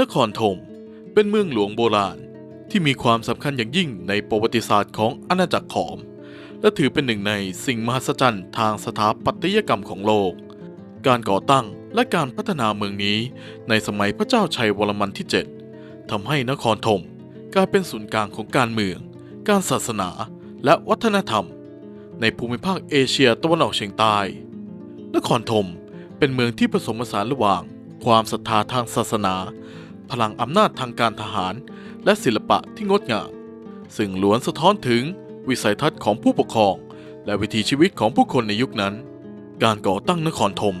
นครธมเป็นเมืองหลวงโบราณที่มีความสำคัญอย่างยิ่งในประวัติศาสตร์ของอาณาจักรขอม และถือเป็นหนึ่งในสิ่งมหัศจรรย์ทางสถาปัตยกรรมของโลก การก่อตั้งและการพัฒนาเมืองนี้ในสมัยพระเจ้าชัยวรมันที่ 7ทำให้นครธมกลายเป็นศูนย์กลางของการเมือง การศาสนา และวัฒนธรรม ในภูมิภาคเอเชียตะวันออกเฉียงใต้ นครธมเป็นเมืองที่ผสมผสานระหว่าง ความศรัทธาทางศาสนา พลังอำนาจทางการทหาร และศิลปะที่งดงาม ซึ่งล้วนสะท้อนถึงวิสัยทัศน์ของผู้ปกครอง และวิถีชีวิตของผู้คนในยุคนั้น การก่อตั้งนครธม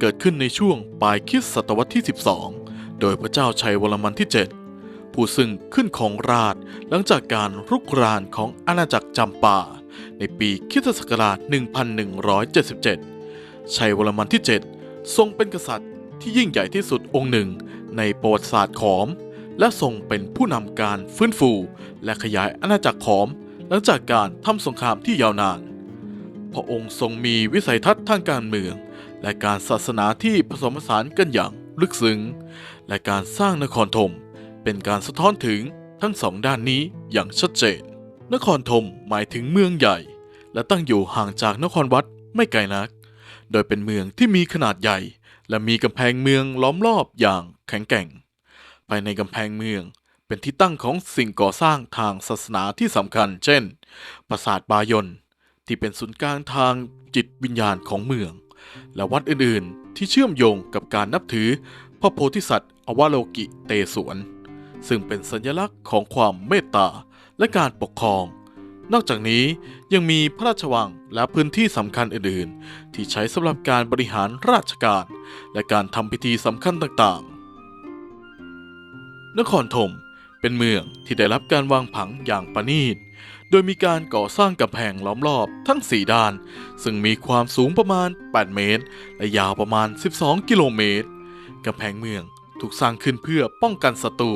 เกิดขึ้นในช่วงปลายคริสตศตวรรษที่ 12 โดยพระเจ้าชัยวรมันที่ 7 ผู้ซึ่งขึ้นของราชหลังจากการรุกรานของอาณาจักรจำปา ในปีคริสตศักราช 1177 ชัยวรมันที่ 7 ทรงเป็นกษัตริย์ ที่ยิ่งใหญ่ที่สุดองค์หนึ่งในประวัติศาสตร์ขอม และทรงเป็นผู้นำการฟื้นฟู และขยายอาณาจักรขอม หลังจากการทำสงครามที่ยาวนาน พระองค์ทรงมีวิสัยทัศน์ทางการเมือง และการศาสนาที่ผสมผสานกันอย่างลึกซึ้ง และการสร้างนครธมเป็นการสะท้อนถึงทั้งสองด้านนี้อย่างชัดเจน นครธมหมายถึงเมืองใหญ่ และตั้งอยู่ห่างจากนครวัดไม่ไกลนัก โดยเป็นเมืองที่มีขนาดใหญ่ และมีกำแพงเมืองล้อมรอบอย่างแข็งแกร่ง ภายในกำแพงเมืองเป็นที่ตั้งของสิ่งก่อสร้างทางศาสนาที่สำคัญ เช่น ปราสาทบายนที่เป็นศูนย์กลางทางจิตวิญญาณของเมือง และวัดอื่นๆ ที่เชื่อมโยงกับการนับถือ พระโพธิสัตว์อวโลกิเตศวรซึ่งเป็นสัญลักษณ์ของความเมตตาและการปกครอง นอกจากนี้ยังมีพระราชวังและพื้นที่สำคัญอื่นๆ ที่ใช้สำหรับการบริหารราชการ และการทำพิธีสำคัญต่างๆ นครธมเป็นเมืองที่ได้รับการวางผังอย่างประณีต โดยมีการก่อสร้างกำแพงล้อมรอบทั้ง 4 ด้าน ซึ่งมีความสูงประมาณ 8 เมตร และยาวประมาณ 12 กิโลเมตรกำแพงเมืองถูกสร้างขึ้นเพื่อป้องกันศัตรู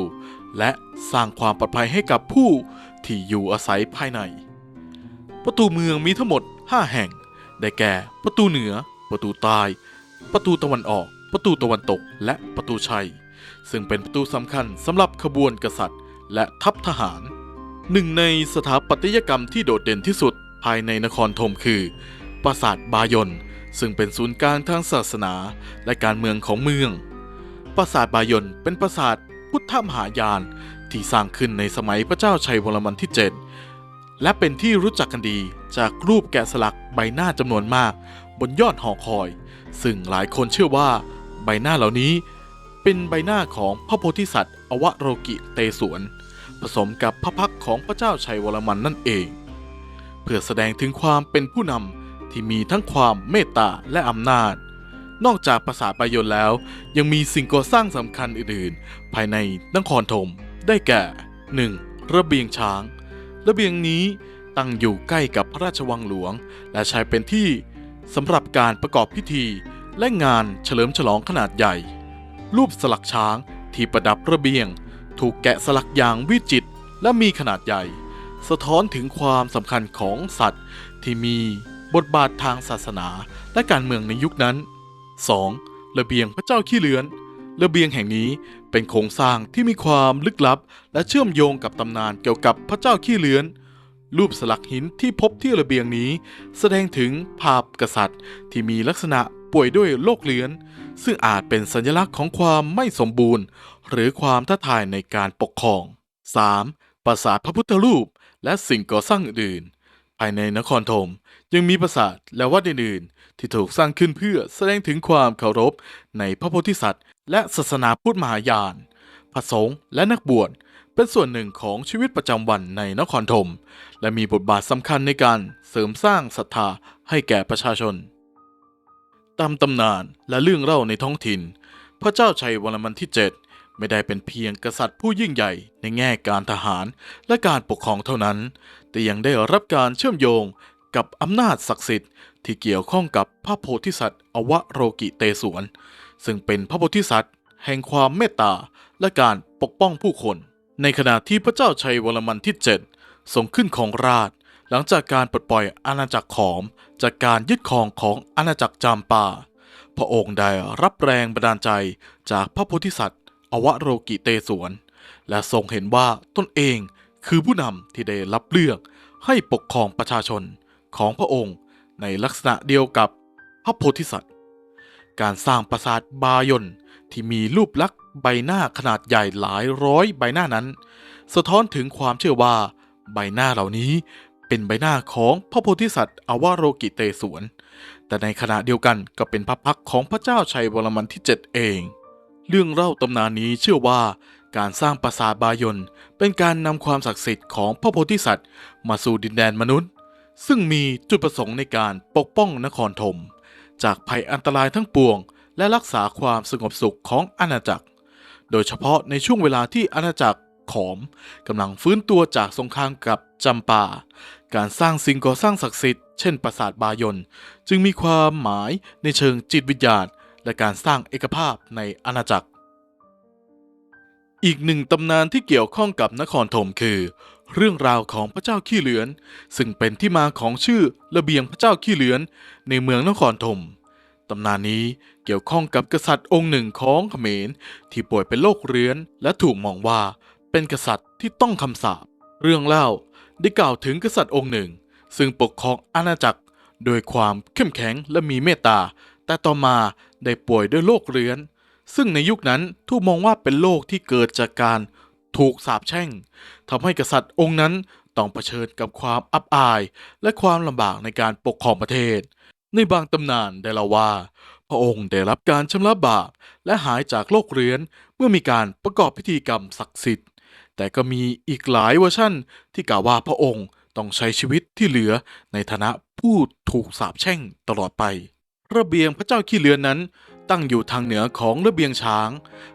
และสร้างความปลอดภัยให้กับผู้ที่อยู่อาศัยภายใน ประตูเมืองมีทั้งหมด 5 แห่ง ได้แก่ประตูเหนือ ประตูใต้ ประตูตะวันออก ประตูตะวันตก และประตูชัย ซึ่งเป็นประตูสำคัญสำหรับขบวนกษัตริย์ และทัพทหาร หนึ่งในสถาปัตยกรรมที่โดดเด่นที่สุดภายในนครธมคือ ปราสาทบายอนซึ่งเป็นศูนย์กลางทางศาสนาและการเมืองของเมือง ปราสาทบายอนเป็นปราสาทพุทธมหายานที่สร้างขึ้นในสมัยพระเจ้าชัยวรมันที่ 7 และเป็นที่รู้จักกันดีจากรูปแกะสลักใบหน้าจำนวนมาก บนยอดหอคอย ซึ่งหลายคนเชื่อว่า ใบหน้าเหล่านี้เป็นใบหน้าของพระโพธิสัตว์ อวโรกิเตศวรผสมกับพระพักของพระเจ้าชัยวรมันนั่นเอง เพื่อแสดงถึงความเป็นผู้นำที่มีทั้งความเมตตาและอำนาจ นอกจากปราสาทบายนแล้ว ยังมีสิ่งก่อสร้างสำคัญอื่นๆ ภายในนครธมได้แก่ 1. ระเบียงช้าง ระเบียงนี้ตั้งอยู่ใกล้กับพระราชวังหลวง และใช้เป็นที่ สำหรับการประกอบพิธี และงานเฉลิมฉลองขนาดใหญ่ รูปสลักช้างที่ประดับระเบียง ถูกแกะสลักอย่างวิจิตรและมีขนาดใหญ่ สะท้อนถึงความสำคัญของสัตว์ที่มีบทบาททางศาสนาและการเมืองในยุคนั้น 2. ระเบียงพระเจ้าขี้เลือน ระเบียงแห่งนี้เป็นโครงสร้างที่มีความลึกลับ และเชื่อมโยงกับตำนานเกี่ยวกับพระเจ้าขี้เลือน รูปสลักหินที่พบที่ระเบียงนี้ แสดงถึงภาพกษัตริย์ที่มีลักษณะป่วยด้วยโรคเลือน ซึ่งอาจเป็นสัญลักษณ์ของความไม่สมบูรณ์ หรือความท้าทายในการปกครอง 3. ปราสาทพระพุทธรูป และสิ่งก่อสร้างอื่น ภายในนครธมยังมีปราสาทและวัดอื่นๆที่ถูกสร้างขึ้นเพื่อแสดงถึงความเคารพในพระโพธิสัตว์ และศาสนาพุทธมหายานพระสงฆ์และนักบวช เป็นส่วนหนึ่งของชีวิตประจำวันในนครธมและมีบทบาทสำคัญในการเสริมสร้างศรัทธาให้แก่ประชาชน ตามตำนานและเรื่องเล่าในท้องถิ่น พระเจ้าชัยวรมันที่ 7 ไม่ได้เป็นเพียงกษัตริย์ผู้ยิ่งใหญ่ในแง่การทหารและการปกครองเท่านั้น แต่ยังได้รับการเชื่อมโยงกับอำนาจศักดิ์สิทธิ์ที่เกี่ยวข้องกับพระโพธิสัตว์อวโรกิเตศวรซึ่งเป็นพระโพธิสัตว์แห่งความเมตตาและการปกป้องผู้คน ในขณะที่พระเจ้าชัยวรมันที่ 7 ทรงขึ้นของราช หลังจากการปลดปล่อยอาณาจักรขอม จากการยึดครองของอาณาจักรจามปาพระองค์ได้รับแรงบันดาลใจจากพระโพธิสัตว์ อวโรกิเตศวรและทรงเห็นว่าตนเองคือผู้นำที่ได้รับเลือกให้ปกครองประชาชนของพระองค์ในลักษณะเดียวกับพระโพธิสัตว์ การสร้างปราสาทบายนที่มีรูปลักษณ์ ใบหน้าขนาดใหญ่หลายร้อยใบหน้านั้น สะท้อนถึงความเชื่อว่าใบหน้าเหล่านี้เป็นใบหน้าของพระโพธิสัตว์อวโรกิเตศวรแต่ในขณะเดียวกันก็เป็นพระพักของพระเจ้าชัยวรมันที่ 7 เอง เรื่องเล่าตำนานนี้เชื่อว่าการสร้างปราสาทบายนเป็นการนำความศักดิ์สิทธิ์ของพระโพธิสัตว์ มาสู่ดินแดนมนุษย์ ซึ่งมีจุดประสงค์ในการปกป้องนครธมจากภัยอันตรายทั้งปวง และรักษาความสงบสุขของอาณาจักร โดยเฉพาะในช่วงเวลาที่อาณาจักรขอมกำลังฟื้นตัวจากสงครามกับจำปา การสร้างสิ่งก่อสร้างศักดิ์สิทธิ์เช่นปราสาทบายนจึงมีความหมายในเชิงจิตวิญญาณและการสร้างเอกภาพในอาณาจักร อีกหนึ่งตำนานที่เกี่ยวข้องกับนครธมคือ เรื่องราวของพระเจ้าขี้เหลือน ซึ่งเป็นที่มาของชื่อระเบียงพระเจ้าขี้เหลือนในเมืองนครธม ตำนานนี้เกี่ยวข้องกับกษัตริย์องค์หนึ่งของเขมรที่ป่วยเป็นโรคเรื้อน และถูกมองว่าเป็นกษัตริย์ที่ต้องคำสาปเรื่องเล่าได้กล่าวถึงกษัตริย์องค์หนึ่ง ซึ่งปกครองอาณาจักรโดยความเข้มแข็งและมีเมตตา แต่ต่อมาได้ป่วยด้วยโรคเรื้อน ซึ่งในยุคนั้นถูกมองว่าเป็นโรคที่เกิดจากการถูกสาปแช่งทำให้กษัตริย์องค์นั้นต้องเผชิญกับความอับอาย และความลำบากในการปกครองประเทศ ในบางตำนานได้เล่าว่า พระองค์ได้รับการชำระบาปและหายจากโรคเรื้อนเมื่อมีการประกอบพิธีกรรมศักดิ์สิทธิ์ แต่ก็มีอีกหลายเวอร์ชั่นที่กล่าวว่าพระองค์ต้องใช้ชีวิตที่เหลือในฐานะผู้ถูกสาปแช่งตลอดไประเบียงพระเจ้าขี้เลือนนั้น ตั้งอยู่ทางเหนือของระเบียงช้าง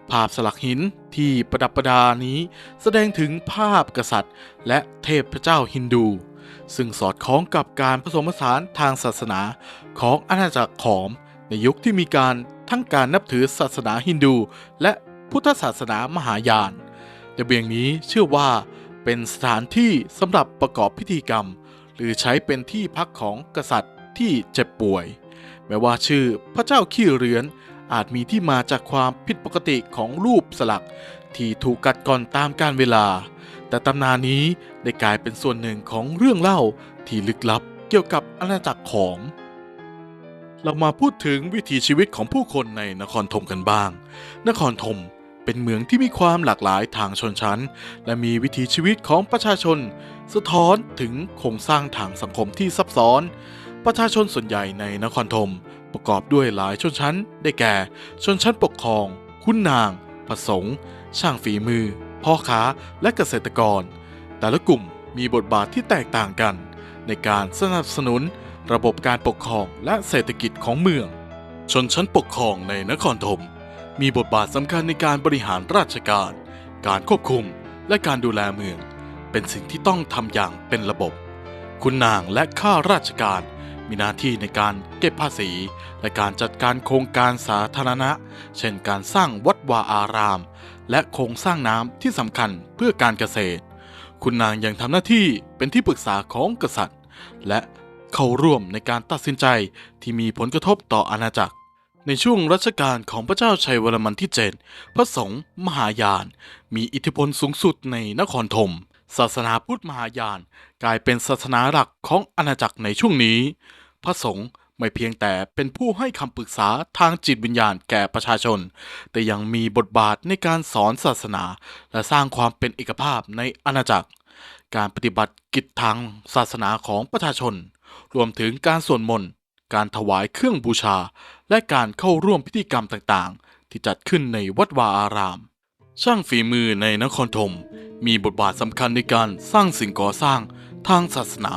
ภาพสลักหินที่ประดับประดานี้ แสดงถึงภาพกษัตริย์ และเทพเจ้าฮินดู ซึ่งสอดคล้องกับการผสมผสานทางศาสนาของอาณาจักรขอม ในยุคที่มีการทั้งการนับถือศาสนาฮินดู และพุทธศาสนามหายานระเบียงนี้เชื่อว่าเป็นสถานที่สำหรับประกอบพิธีกรรม หรือใช้เป็นที่พักของกษัตริย์ที่เจ็บป่วย แม้ว่าชื่อพระเจ้าขี้เรือนอาจมีที่มาจากความผิดปกติของรูปสลัก ที่ถูกกัดกร่อนตามกาลเวลา แต่ตำนานนี้ได้กลายเป็นส่วนหนึ่งของเรื่องเล่าที่ลึกลับเกี่ยวกับอาณาจักรขอม เรามาพูดถึงวิถีชีวิตของผู้คนในนครธมกันบ้าง นครธมเป็นเมืองที่มีความหลากหลายทางชนชั้น และมีวิถีชีวิตของประชาชน สะท้อนถึงโครงสร้างทางสังคมที่ซับซ้อน ประชาชนส่วนใหญ่ในนครธมประกอบด้วยหลายชนชั้น ได้แก่ ชนชั้นปกครอง คุณนางผสงช่างฝีมือ พ่อค้าและเกษตรกร แต่ละกลุ่มมีบทบาทที่แตกต่างกัน ในการสนับสนุนระบบการปกครองและเศรษฐกิจของเมือง ชนชั้นปกครองในนครธมมีบทบาทสำคัญในการบริหารราชการ การควบคุมและการดูแลเมือง เป็นสิ่งที่ต้องทำอย่างเป็นระบบ คุณนางและข้าราชการมีหน้าที่ในการเก็บภาษี และการจัดการโครงการสาธารณะ เช่นการสร้างวัดวาอาราม และโครงสร้างน้ำที่สำคัญเพื่อการเกษตร คุณนางยังทำหน้าที่เป็นที่ปรึกษาของกษัตริย์ และเข้าร่วมในการตัดสินใจที่มีผลกระทบต่ออาณาจักร ในช่วงรัชกาลของพระเจ้าชัยวรมันที่7พระสงฆ์มหายาน มีอิทธิพลสูงสุดในนครธมศาสนาพุทธมหายาน กลายเป็นศาสนาหลักของอาณาจักรในช่วงนี้ พระสงฆ์ ไม่เพียงแต่เป็นผู้ให้คำปรึกษาทางจิตวิญญาณแก่ประชาชน แต่ยังมีบทบาทในการสอนศาสนา และสร้างความเป็นเอกภาพในอาณาจักร การปฏิบัติกิจทางศาสนาของประชาชน รวมถึงการสวดมนต์ การถวายเครื่องบูชา และการเข้าร่วมพิธีกรรมต่างๆ ที่จัดขึ้นในวัดวาอาราม ช่างฝีมือในนครธมมีบทบาทสำคัญในการสร้างสิ่งก่อสร้างทางศาสนา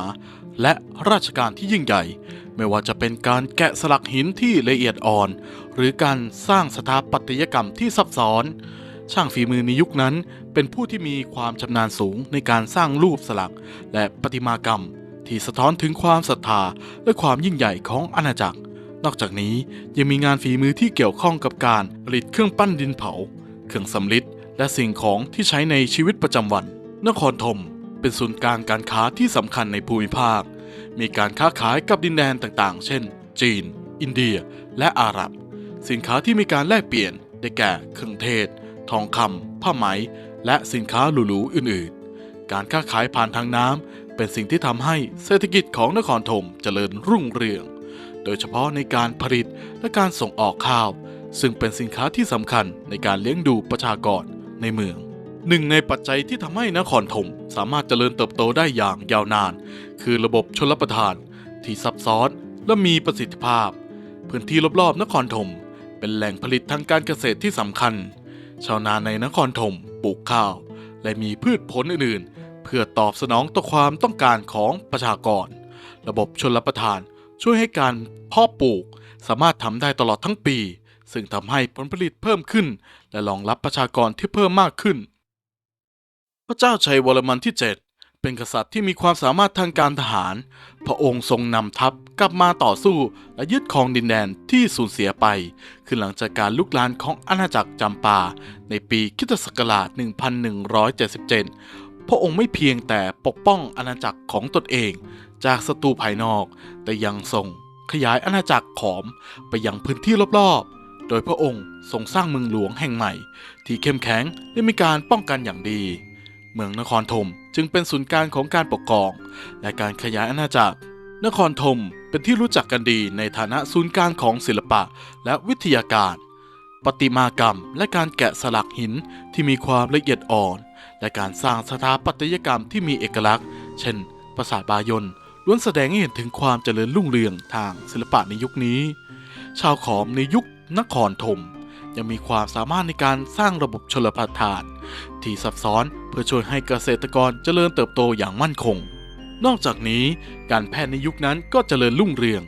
และราชการที่ยิ่งใหญ่ ไม่ว่าจะเป็นการแกะสลักหินที่ละเอียดอ่อน หรือการสร้างสถาปัตยกรรมที่ซับซ้อน ช่างฝีมือในยุคนั้น เป็นผู้ที่มีความชำนาญสูงในการสร้างรูปสลักและประติมากรรม ที่สะท้อนถึงความศรัทธาและความยิ่งใหญ่ของอาณาจักร นอกจากนี้ยังมีงานฝีมือที่เกี่ยวข้องกับการผลิตเครื่องปั้นดินเผา เครื่องสำริดและสิ่งของที่ใช้ในชีวิตประจำวัน นครธมเป็นศูนย์กลางการค้าที่สำคัญในภูมิภาค มีการค้าขายกับดินแดนต่างๆ เช่น จีน อินเดีย และอาหรับ สินค้าที่มีการแลกเปลี่ยนได้แก่เครื่องเทศ ทองคำผ้าไหม และสินค้าหรูๆอื่นๆ การค้าขายผ่านทางน้ำเป็นสิ่งที่ทำให้เศรษฐกิจของนครธมเจริญรุ่งเรือง โดยเฉพาะในการผลิตและการส่งออกข้าว ซึ่งเป็นสินค้าที่สำคัญในการเลี้ยงดูประชากรในเมือง หนึ่งในปัจจัยที่ทำให้นครธมสามารถเจริญเติบโตได้อย่างยาวนาน คือระบบชลประทานที่ซับซ้อนและมีประสิทธิภาพ พื้นที่รอบๆนครธมเป็นแหล่งผลิตทางการเกษตรที่สำคัญ ชาวนาในนครธมปลูกข้าว และมีพืชผลอื่นๆ เพื่อตอบสนองต่อความต้องการของประชากร ระบบชลประทานช่วยให้การเพาะปลูกสามารถทำได้ตลอดทั้งปี ซึ่งทำให้ผลผลิตเพิ่มขึ้น และรองรับประชากรที่เพิ่มมากขึ้น พระเจ้าชัยวรมันที่ 7 เป็นกษัตริย์ที่มีความสามารถทางการทหาร พระองค์ทรงนำทัพกลับมาต่อสู้และยึดครองดินแดนที่สูญเสียไป คือหลังจากการลุกลานของอาณาจักรจำปา ในปีคริสตศักราช 1177 พระองค์ไม่เพียงแต่ปกป้องอาณาจักรของตนเอง จากศัตรูภายนอก แต่ยังทรงขยายอาณาจักรขอมไปยังพื้นที่รอบๆ โดยพระองค์ทรงสร้างเมืองหลวงแห่งใหม่ ที่เข้มแข็งและมีการป้องกันอย่างดี มืองนครธมจึงเป็นศูนย์กลางของการปกครอง และการขยายอาณาจักร นครธมเป็นที่รู้จักกันดีในฐานะศูนย์กลางของศิลปะและวิทยาการประติมากรรมและการแกะสลักหินที่มีความละเอียดอ่อน และการสร้างสถาปัตยกรรมที่มีเอกลักษณ์ เช่น ปราสาทบายนล้วนแสดงให้เห็นถึงความเจริญรุ่งเรืองทางศิลปะในยุคนี้ ชาวขอมในยุคนครธมยังมีความสามารถในการสร้างระบบชลประทาน ที่ซับซ้อนเพื่อช่วยให้เกษตรกรเจริญเติบโตอย่างมั่นคง นอกจากนี้การแพทย์ในยุคนั้นก็เจริญรุ่งเรือง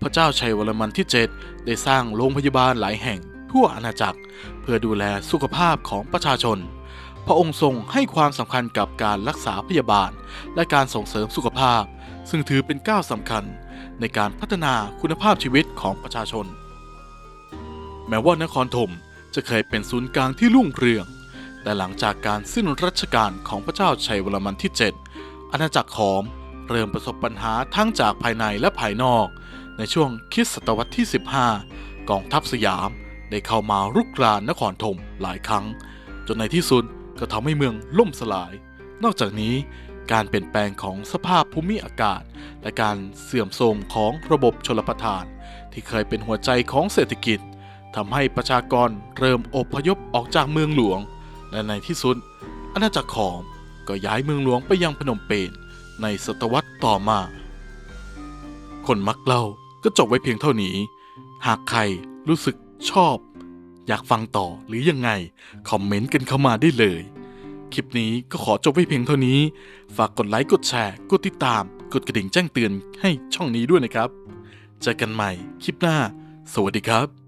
พระเจ้าชัยวรมันที่ 7 ได้สร้างโรงพยาบาลหลายแห่งทั่วอาณาจักร เพื่อดูแลสุขภาพของประชาชน พระองค์ทรงให้ความสำคัญกับการรักษาพยาบาล และการส่งเสริมสุขภาพ ซึ่งถือเป็นก้าวสำคัญในการพัฒนาคุณภาพชีวิตของประชาชน แม้ว่านครธมจะเคยเป็นศูนย์กลางที่รุ่งเรือง แต่หลังจากการสิ้นรัชกาลของพระเจ้าชัยวรมันที่ 7 อาณาจักรขอมเริ่มประสบปัญหาทั้งจากภายในและภายนอก ในช่วงคริสตศตวรรษที่ 15 กองทัพสยามได้เข้ามารุกรานนครธมหลายครั้ง จนในที่สุดก็ทำให้เมืองล่มสลาย นอกจากนี้การเปลี่ยนแปลงของสภาพภูมิอากาศ และการเสื่อมโทรมของระบบชลประทาน ที่เคยเป็นหัวใจของเศรษฐกิจทำให้ประชากรเริ่มอพยพออกจากเมืองหลวง และในที่สุด อาณาจักรขอมก็ย้ายเมืองหลวงไปยังพนมเปญในศตวรรษต่อมา คนมักเล่าก็จบไว้เพียงเท่านี้ หากใครรู้สึกชอบ อยากฟังต่อหรือยังไง คอมเมนต์กันเข้ามาได้เลย คลิปนี้ก็ขอจบไว้เพียงเท่านี้ ฝากกดไลค์กดแชร์ กดติดตาม กดกระดิ่งแจ้งเตือนให้ช่องนี้ด้วยนะครับ เจอกันใหม่คลิปหน้า สวัสดีครับ